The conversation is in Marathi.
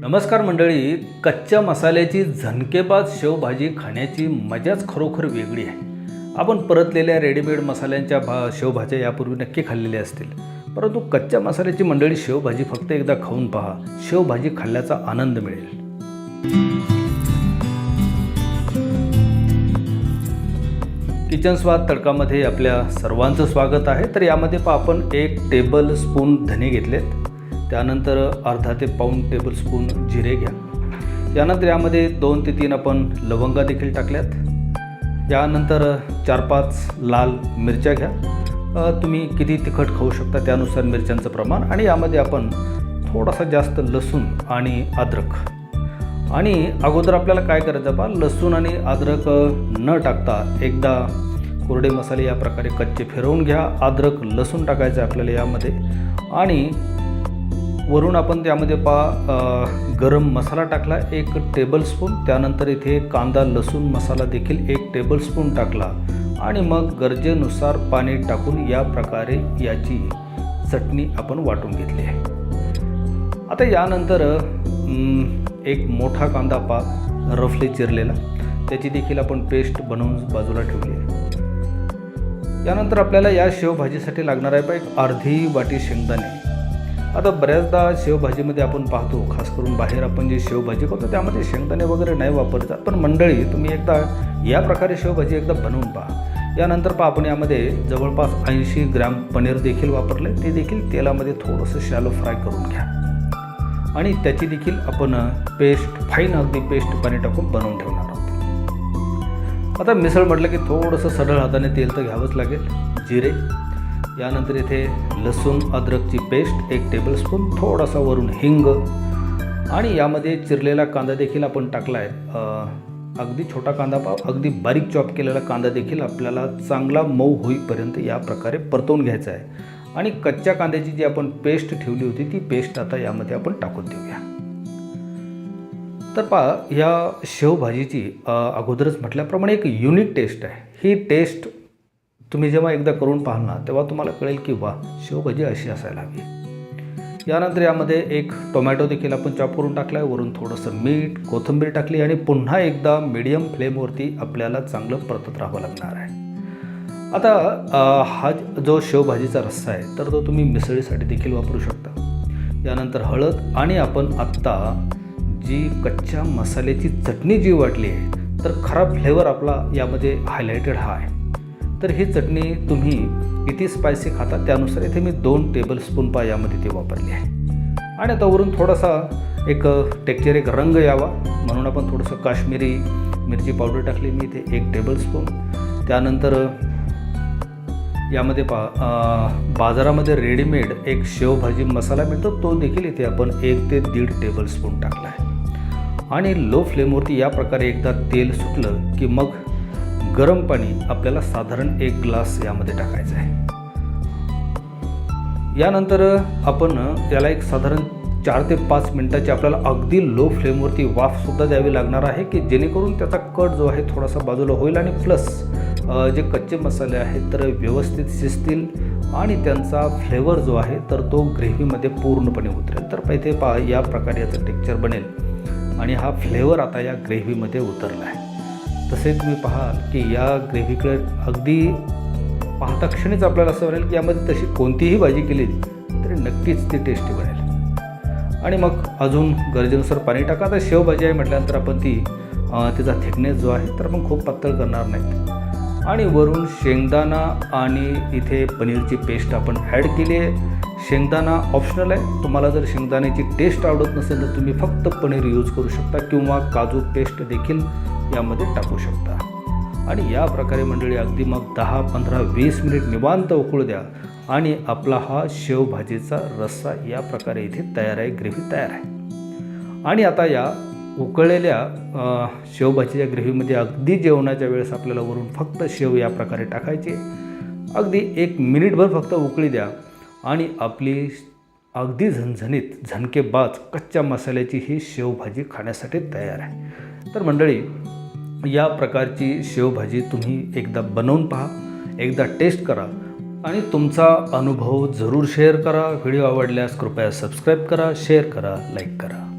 नमस्कार मंडळी. कच्च्या मसाल्याची झणकेबाज शेवभाजी खाण्याची मजाच खरोखर वेगळी आहे. आपण परतलेल्या रेडीमेड मसाल्यांच्या भा शेवभाज्या यापूर्वी नक्की खाल्लेल्या असतील. परंतु कच्च्या मसाल्याची मंडळी शेवभाजी फक्त एकदा खाऊन पहा. शेवभाजी खाल्ल्याचा आनंद मिळेल. किचन स्वाद तडकामध्ये आपल्या सर्वांचं स्वागत आहे. तर यामध्ये पहा आपण एक टेबल स्पून धने घेतलेत. त्यानंतर अर्धा ते पाऊन टेबलस्पून जिरे घ्या. यानंतर यामध्ये दोन ते तीन आपण लवंगा देखील टाकल्यात. यानंतर चार पाच लाल मिरच्या घ्या. तुम्ही किती तिखट खाऊ शकता त्यानुसार मिरच्यांचं प्रमाण आणि यामध्ये आपण थोडासा जास्त लसूण आणि अद्रक. आणि अगोदर आपल्याला काय करायचं बा लसूण आणि अद्रक न टाकता एकदा कोरडे मसाले या प्रकारे कच्चे फिरवून घ्या. अद्रक लसूण टाकायचं आपल्याला यामध्ये. आणि वरून आपण त्यामध्ये पा गरम मसाला टाकला एक टेबलस्पून त्यानंतर इथे कांदा लसूण मसाला देखील एक टेबलस्पून टाकला आणि मग गरजेनुसार पाणी टाकून या प्रकारे याची चटणी आपण वाटून घेतली आहे. आता यानंतर एक मोठा कांदा पा रफली चिरलेला. त्याची देखील आपण पेस्ट बनवून बाजूला ठेवली आहे. यानंतर आपल्याला या शेवभाजीसाठी लागणार आहे पा एक अर्धी वाटी शेंगदाणे. आता बऱ्याचदा शेवभाजीमध्ये आपण पाहतो खास करून बाहेर आपण जे शेवभाजी करतो त्यामध्ये शेंगदाणे वगैरे नाही वापरतात. पण मंडळी तुम्ही एकदा या प्रकारे शेवभाजी एकदा बनवून पहा. यानंतर पहा आपण यामध्ये जवळपास ऐंशी ग्रॅम पनीर देखील वापरले ते देखील तेलामध्ये थोडंसं शॅलो फ्राय करून घ्या. आणि त्याची देखील आपण पेस्ट फाईन अगदी पेस्ट पाणी टाकून बनवून ठेवणार आहोत. आता मिसळ म्हटलं की थोडंसं सढळ हाताने तेल तर घ्यावंच लागेल. जिरे यानंतर इथे लसूण अद्रकची पेस्ट एक टेबलस्पून थोडासा वरून हिंग. आणि यामध्ये चिरलेला कांदा देखील आपण टाकला आहे अगदी छोटा कांदा पाव अगदी बारीक चॉप केलेला कांदा देखील आपल्याला चांगला मऊ होईपर्यंत या प्रकारे परतवून घ्यायचा आहे. आणि कच्च्या कांद्याची जी आपण पेस्ट ठेवली होती ती पेस्ट आता यामध्ये आपण टाकून देऊया. तर पहा ह्या शेवभाजीची अगोदरच म्हटल्याप्रमाणे एक युनिक टेस्ट आहे. ही टेस्ट तुम्ही जेव्हा एकदा करून पाहाल ना तेव्हा तुम्हाला कळेल की वा शेवभाजी अशी असायला हवी. यानंतर यामध्ये एक टोमॅटो देखील आपण चॉप करून टाकला आहे वरून थोडंसं मीठ कोथिंबीर टाकली आणि पुन्हा एकदा मीडियम फ्लेमवरती आपल्याला चांगलं परतत राहावं लागणार आहे. आता हा जो शेवभाजीचा रस्सा आहे तर तो तुम्ही मिसळीसाठी देखील वापरू शकता. यानंतर हळद आणि आपण आत्ता जी कच्च्या मसाल्याची चटणी जी वाटली आहे तर खरा फ्लेवर आपला यामध्ये हायलायटेड हा आहे. तर ही चटणी तुम्ही किती स्पायसी खाता त्यानुसार. इथे मी दोन टेबलस्पून पा यामध्ये ती वापरली आहे. आणि आता वरून थोडासा एक टेक्चर एक रंग यावा. म्हणून आपण थोडंसं काश्मीरी मिरची पावडर टाकली. मी इथे एक टेबलस्पून त्यानंतर यामध्ये पा बाजारामध्ये रेडीमेड एक शेवभाजी मसाला मिळतो. तो देखील इथे आपण एक ते दीड टेबलस्पून टाकला आहे. आणि लो फ्लेमवरती या प्रकारे एकदा तेल सुटलं की मग गरम पाणी आपल्याला साधारण एक ग्लास यामध्ये टाकायचं आहे. यानंतर आपण याला एक साधारण चार ते पाच मिनटाची आपल्याला अगदी लो फ्लेमवरती वाफसुद्धा द्यावी लागणार आहे की जेणेकरून त्याचा कट जो आहे थोडासा बाजूला होईल आणि प्लस जे कच्चे मसाले आहेत तर व्यवस्थित शिजतील आणि त्यांचा फ्लेवर जो आहे तर तो ग्रेव्हीमध्ये पूर्णपणे उतरेल. तर इथे पा या प्रकारे याचं टेक्चर बनेल. आणि हा फ्लेवर आता या ग्रेव्हीमध्ये उतरला आहे. तसे तुम्ही पहा की या ग्रेव्हीकडे अगदी पाहता क्षणीच आपल्याला असं वाटेल की यामध्ये तशी कोणतीही भाजी केली तरी नक्कीच ती टेस्टी बनेल. आणि मग अजून गरजेनुसार पाणी टाका. तर शेवभाजी आहे म्हटल्यानंतर आपण ती तिचा थिकनेस जो आहे तर मग खूप पातळ करणार नाहीत. आणि वरून शेंगदाणा आणि इथे पनीरची पेस्ट आपण ॲड केली आहे. शेंगदाणा ऑप्शनल आहे. तुम्हाला जर शेंगदाण्याची टेस्ट आवडत नसेल तर तुम्ही फक्त पनीर यूज करू शकता किंवा काजू पेस्ट देखील यामध्ये टाकू शकता. आणि या प्रकारे मंडळी अगदी मग दहा पंधरा वीस मिनिट निवांत उकळू द्या. आणि आपला हा शेवभाजीचा रस्सा या प्रकारे इथे तयार आहे ग्रेव्ही तयार आहे. आणि आता या उकळलेल्या शेवभाजीच्या ग्रेव्हीमध्ये अगदी जेवणाच्या वेळेस आपल्याला वरून फक्त शेव या प्रकारे टाकायचे. अगदी एक मिनिटभर फक्त उकळी द्या. आणि आपली अगदी झणझणीत झणकेबाज कच्च्या मसाल्याची ही शेवभाजी खाण्यासाठी तयार आहे. तर मंडळी या प्रकारची शेवभाजी तुम्ही एकदा बनवून पहा एकदा टेस्ट करा आणि तुमचा अनुभव जरूर शेअर करा. व्हिडिओ आवडल्यास कृपया सबस्क्राईब करा शेअर करा लाईक करा.